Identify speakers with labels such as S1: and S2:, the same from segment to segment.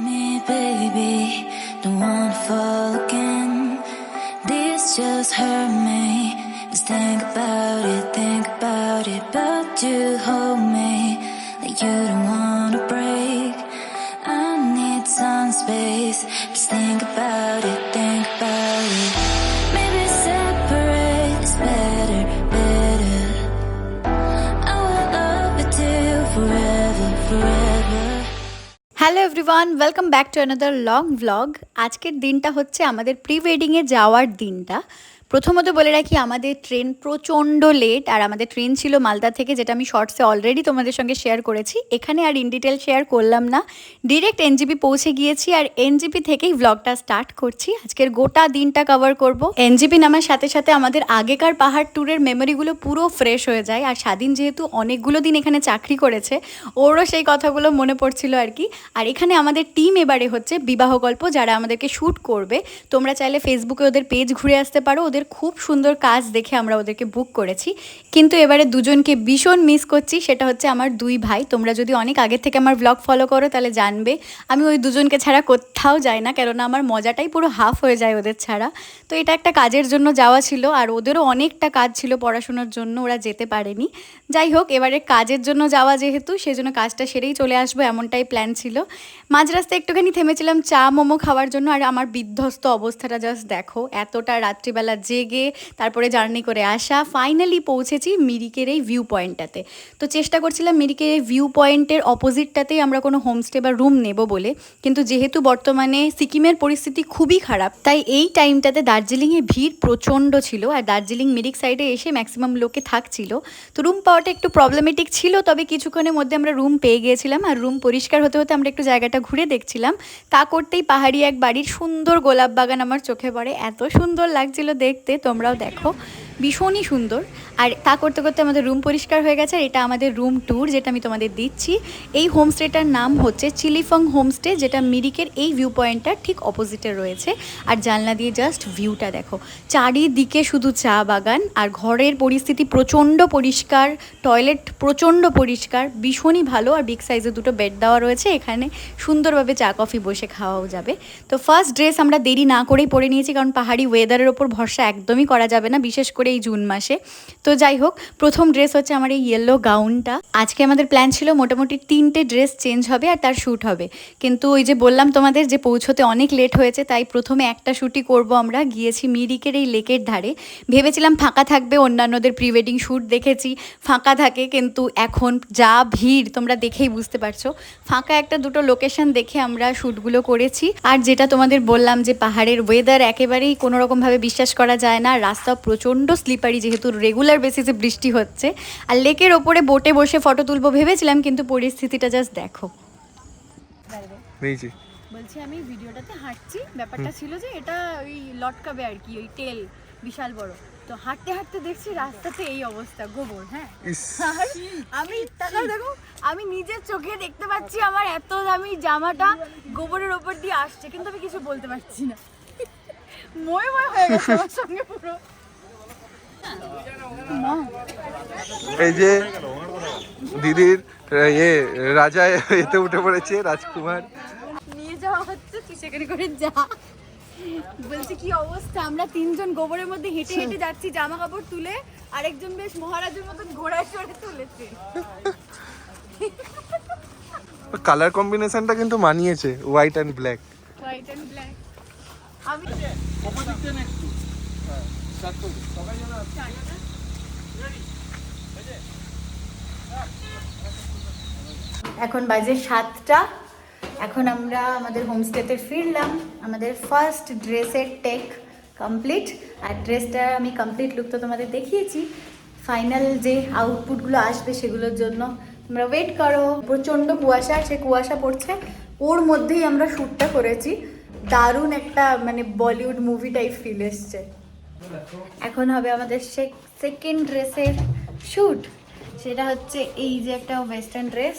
S1: me, baby. Don't wanna fall again. This just hurt me. Just think about it, think about it. But you hold me like you don't wanna break. I need some space.
S2: Hello everyone welcome back to another long vlog আজকের দিনটা হচ্ছে আমাদের pre ওয়েডিংয়ে যাওয়ার দিনটা। প্রথমত বলে রাখি, আমাদের ট্রেন প্রচণ্ড লেট আর আমাদের ট্রেন ছিল মালদা থেকে, যেটা আমি শর্টসে অলরেডি তোমাদের সঙ্গে শেয়ার করেছি। এখানে আর ইন ডিটেল শেয়ার করলাম না। ডিরেক্ট এনজিপি পৌঁছে গিয়েছি, আর এনজিপি থেকেই ভ্লগটা স্টার্ট করছি। আজকের গোটা দিনটা কভার করব। এনজিপি নামার সাথে সাথে আমাদের আগেকার পাহাড় ট্যুরের মেমোরিগুলো পুরো ফ্রেশ হয়ে যায়, আর স্বাধীন যেহেতু অনেকগুলো দিন এখানে চাকরি করেছে, ওরও সেই কথাগুলো মনে পড়ছিল আর কি। আর এখানে আমাদের টিম এবারে হচ্ছে বিবাহ গল্প, যারা আমাদেরকে শ্যুট করবে, তোমরা চাইলে ফেসবুকে ওদের পেজ ঘুরে আসতে পারো, ওদের খুব সুন্দর কাজ দেখে আমরা ওদেরকে বুক করেছি। কিন্তু এবারে দুজনকে ভীষণ মিস করছি, সেটা হচ্ছে আমার দুই ভাই। তোমরা যদি অনেক আগের থেকে আমার ব্লগ ফলো করো, তাহলে জানবে। আমি ওই দুজনকে ছাড়া কোথাও যাই না, কেননা আমার মজাটাই পুরো হাফ হয়ে যায় ওদের ছাড়া। তো এটা একটা কাজের জন্য যাওয়া ছিল, আর ওদেরও অনেকটা কাজ ছিল পড়াশোনার জন্য, ওরা যেতে পারেনি। যাই হোক, এবারে কাজের জন্য যাওয়া যেহেতু সেই জন্য কাজটা সেরেই চলে আসব, এমনটাই প্ল্যান ছিল। মাঝ রাস্তায় একটুখানি থেমেছিলাম চা, মোমো খাওয়ার জন্য, আর আমার বিধ্বস্ত অবস্থাটা জাস্ট দেখো, এতটা রাত্রিবেলা জেগে তারপরে জার্নি করে আসা। ফাইনালি পৌঁছেছি মিরিকের এই ভিউ পয়েন্টটাতে তো চেষ্টা করছিলাম মিরিকের এই ভিউ পয়েন্টের অপোজিটটাতেই আমরা কোনো হোমস্টে বা রুম নেব বলে। কিন্তু যেহেতু বর্তমানে সিকিমের পরিস্থিতি খুবই খারাপ, তাই এই টাইমটাতে দার্জিলিংয়ে ভিড় প্রচণ্ড ছিল আর দার্জিলিং মিরিক সাইডে এসে ম্যাক্সিমাম লোকে থাকছিল। তো রুম পাওয়াটা একটু প্রবলেমেটিক ছিল, তবে কিছুক্ষণের মধ্যে আমরা রুম পেয়ে গিয়েছিলাম আর রুম পরিষ্কার হতে হতে আমরা একটু জায়গাটা ঘুরে দেখছিলাম। তা করতেই পাহাড়ি এক বাড়ির সুন্দর গোলাপ বাগান আমার চোখে পড়ে। এত সুন্দর লাগছিল দেখতে তোমরাও দেখো। ভীষণই সুন্দর। আর তা করতে করতে আমাদের রুম পরিষ্কার হয়ে গেছে আর এটা আমাদের রুম ট্যুর যেটা আমি তোমাদের দিচ্ছি। এই হোমস্টেটার নাম হচ্ছে চিলিফং হোমস্টে যেটা মিরিকের এই ভিউ পয়েন্টটার ঠিক অপোজিটে রয়েছে। আর জানলা দিয়ে জাস্ট ভিউটা দেখো। চারিদিকে শুধু চা বাগান আর ঘরের পরিস্থিতি প্রচণ্ড পরিষ্কার টয়লেট প্রচণ্ড পরিষ্কার, ভীষণই ভালো। আর বিগ সাইজের দুটো বেড দেওয়া রয়েছে, এখানে সুন্দরভাবে চা কফি বসে খাওয়াও যাবে। তো ফার্স্ট ড্রেস আমরা দেরি না করেই পরে নিয়েছি, কারণ পাহাড়ি ওয়েদারের ওপর ভরসা একদমই করা যাবে না, বিশেষ করে এই জুন মাসে। তো যাই হোক, প্রথম ড্রেস হচ্ছে আমার এই ইয়েলো গাউনটা আজকে আমাদের প্ল্যান ছিল মোটামুটি তিনটে ড্রেস চেঞ্জ হবে আর তার শ্যুট হবে। কিন্তু ওই যে বললাম তোমাদের যে পৌঁছতে অনেক লেট হয়েছে, তাই প্রথমে একটা শ্যুটই করব আমরা। গিয়েছি মিরিকের এই লেকের ধারে। ভেবেছিলাম ফাঁকা থাকবে, অন্যান্যদের প্রি ওয়েডিং শ্যুট দেখেছি। ফাঁকা থাকে, কিন্তু এখন যা ভিড়, তোমরা দেখেই বুঝতে পারছ। ফাঁকা একটা দুটো লোকেশন দেখে আমরা শ্যুটগুলো করেছি। আর যেটা তোমাদের বললাম যে পাহাড়ের ওয়েদার একেবারেই কোনো রকমভাবে বিশ্বাস করা যায় না। রাস্তা প্রচণ্ড স্লিপারি যেহেতু রেগুলার বেসিসে বৃষ্টি হচ্ছে। আর লেকের ওপরে বোটে বসে ফটো তুলবো ভেবেছিলাম কিন্তু পরিস্থিতিটা জাস্ট দেখো। বলছি আমি ভিডিওটাতে হাঁটছি। ব্যাপারটা ছিল যে এটা ওই লটকাবে আর কি ওই তেল বিশাল বড়। তো হাঁটতে হাঁটতে দেখছি রাস্তাতে এই অবস্থা গোবর হ্যাঁ। আমি তাকাও দেখো আমি নিজের চোখে দেখতে পাচ্ছি আমার এত দামি জামাটা গোবরের ওপর দিয়ে আসছে কিন্তু আমি কিছু বলতে পারছি না। ময় ময় হয়ে গেছে আমার সঙ্গে পুরো।
S3: এই যে দিদির ইয়ে রাজা এতে উঠে পড়েছে রাজকুমার।
S2: নিয়ে যাওয়া হচ্ছে তুই সেখানে করে যা। বলছি কি অবস্থা? আমরা তিনজন গোবরের মধ্যে হেঁটে হেঁটে যাচ্ছি জামা কাপড় তুলে আরেকজন বেশ মহারাজের মতন ঘোড়ায় চড়ে তুলেছে।
S3: কালার কম্বিনেশনটা কিন্তু মানিয়েছে white and black
S2: white and black আমি এখন বাজে সাতটা। এখন আমরা আমাদের হোমস্টেতে ফিরলাম। আমাদের ফার্স্ট ড্রেসের টেক কমপ্লিট আর ড্রেসটা আমি কমপ্লিট লুক তো তোমাদের দেখিয়েছি। ফাইনাল যে আউটপুটগুলো আসবে সেগুলোর জন্য তোমরা ওয়েট করো। প্রচণ্ড কুয়াশা, সে কুয়াশা পড়ছে। ওর মধ্যেই আমরা শ্যুটটা করেছি। দারুণ একটা মানে বলিউড মুভি টাইপ ফিল এসছে। এখন হবে আমাদের সেকেন্ড ড্রেসের শ্যুট সেটা হচ্ছে এই যে একটা ওয়েস্টার্ন ড্রেস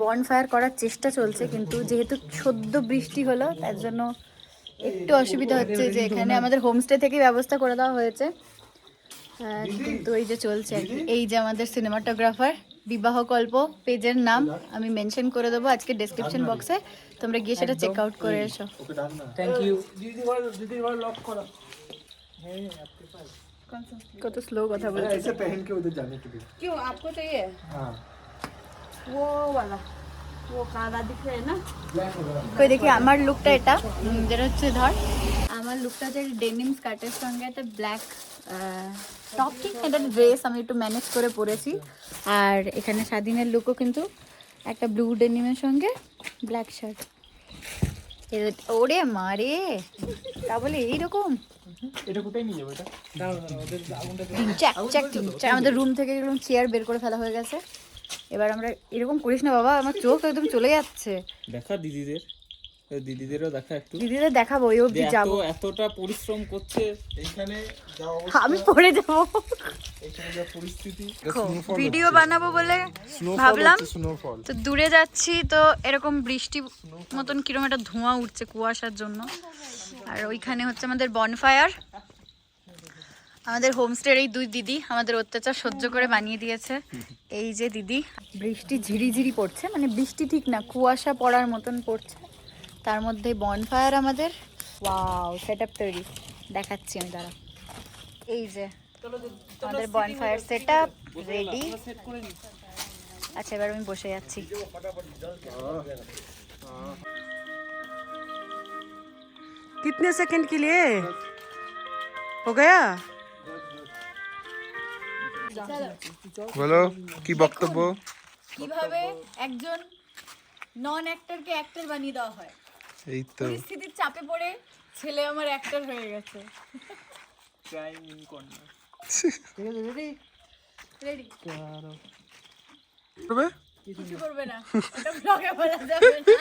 S2: বন ফায়ার করার চেষ্টা চলছে, কিন্তু যেহেতু সদ্য বৃষ্টি হলো, তার জন্য একটু অসুবিধা হচ্ছে যে এখানে আমাদের হোমস্টে থেকে ব্যবস্থা করে দেওয়া হয়েছে। কিন্তু এই যে চলছে এই যে আমাদের সিনেমাটোগ্রাফার বিবাহকল্প পেজের নাম আমি মেনশন করে দেবো আজকে ডেসক্রিপশন বক্সে তোমরা গিয়ে সেটা চেক আউট করে এসো
S4: থ্যাংক ইউ
S2: কত স্লো কথা বলছে
S3: ऐसे पहन के उधर जाने के लिए
S5: क्यों आपको चाहिए
S3: हाँ
S5: वो वाला वो काला दिख रहा है ना
S2: কই দেখি আমার লুকটা এটা উম, যেটা হচ্ছে ধর আমার লুকটা হচ্ছে ডেনিম স্কার্টের সঙ্গে একটা ব্ল্যাক টপ ঠিক এটা ড্রেস আমি একটু ম্যানেজ করে পরেছি। আর এখানে স্বাধীনের লুকও কিন্তু একটা ব্লু ডেনিমের সঙ্গে ব্ল্যাক শার্ট ওরে মারে তা বলে এইরকম। আমাদের রুম থেকে এরকম চেয়ার বের করে ফেলা হয়ে গেছে। এবার আমরা এরকম করিস না বাবা আমার চোখ একদম চলে যাচ্ছে।
S4: দেখা দিদিদের দিদিদেরও দেখা একটু।
S2: দিদিদের দেখাবো ওই অবধি যাব।
S4: এতটা পরিশ্রম করছে
S3: এখানে যা
S2: আমি পড়ে যাব।
S3: এখানে যা পরিস্থিতি।
S2: ভিডিও বানাবো বলে ভাবলাম। তো দূরে যাচ্ছি তো এরকম বৃষ্টি মতন কীরকম একটা ধোঁয়া উঠছে কুয়াশার জন্য। আর ওইখানে হচ্ছে আমাদের বনফায়ার আমাদের হোমস্টের এই দুই দিদি আমাদের অত্যাচার সহ্য করে বানিয়ে দিয়েছে। এই যে দিদি বৃষ্টি ঝিরিঝিরি পড়ছে মানে বৃষ্টি ঠিক না কুয়াশা পড়ার মতন পড়ছে। তার মধ্যে বনফায়ার আমাদের ওয়াও সেট আপ তৈরি দেখাচ্ছি আমি দাঁড়া এই যে আমাদের বনফায়ার সেট আপ রেডি আচ্ছা এবার আমি বসে যাচ্ছি
S5: कितने सेकंड के लिए हो गया
S3: বলো কি বক্তব্য
S2: কিভাবে একজন নন অ্যাক্টরকে অ্যাক্টর বানিয়ে দেওয়া হয়
S3: এই তো।
S2: পরিস্থিতির চাপে পড়ে ছেলে আমার অ্যাক্টর হয়ে গেছে। রেডি
S3: করবে?
S2: কিছু করবে না। এটা ব্লগে বলা যাবে না।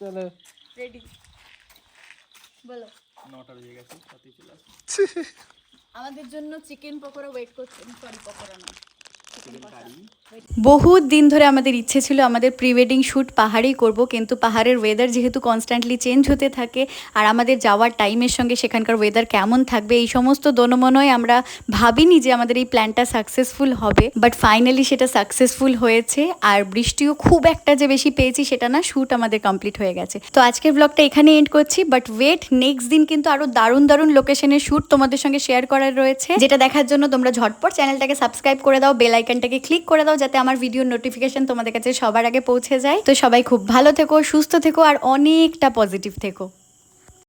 S4: চলো।
S2: রেডি বলো।
S4: নটা বেজে গেছে তাতেই চলে আসো।
S2: আমাদের জন্য চিকেন পকোড়া ওয়েট করছেন সরি পকোড়া না বহুত দিন ধরে আমাদের ইচ্ছে ছিল আমাদের প্রি ওয়েডিং শ্যুট পাহাড়েই করব, কিন্তু পাহাড়ের ওয়েদার যেহেতু কনস্ট্যান্টলি চেঞ্জ হতে থাকে আর আমাদের যাওয়ার টাইমের সঙ্গে সেখানকার ওয়েদার কেমন থাকবে, এই সমস্ত দনমনয় আমরা ভাবিনি যে আমাদের এই প্ল্যানটা সাকসেসফুল হবে। বাট ফাইনালি সেটা সাকসেসফুল হয়েছে আর বৃষ্টিও খুব একটা যে বেশি পেয়েছি সেটা না শ্যুট আমাদের কমপ্লিট হয়ে গেছে। তো আজকের ব্লগটা এখানে এন্ড করছি বাট ওয়েট নেক্সট দিন কিন্তু আরও দারুণ দারুণ লোকেশনের শ্যুট তোমাদের সঙ্গে শেয়ার করার রয়েছে, যেটা দেখার জন্য তোমরা ঝটপট চ্যানেলটাকে সাবস্ক্রাইব করে দাও বেল আইকনটাকে ক্লিক করে দাও যাতে আমার ভিডিওর নোটিফিকেশন তোমাদের কাছে সবার আগে পৌঁছে যায়। তো সবাই খুব ভালো থেকো, সুস্থ থেকো, আর অনেকটা পজিটিভ থেকো।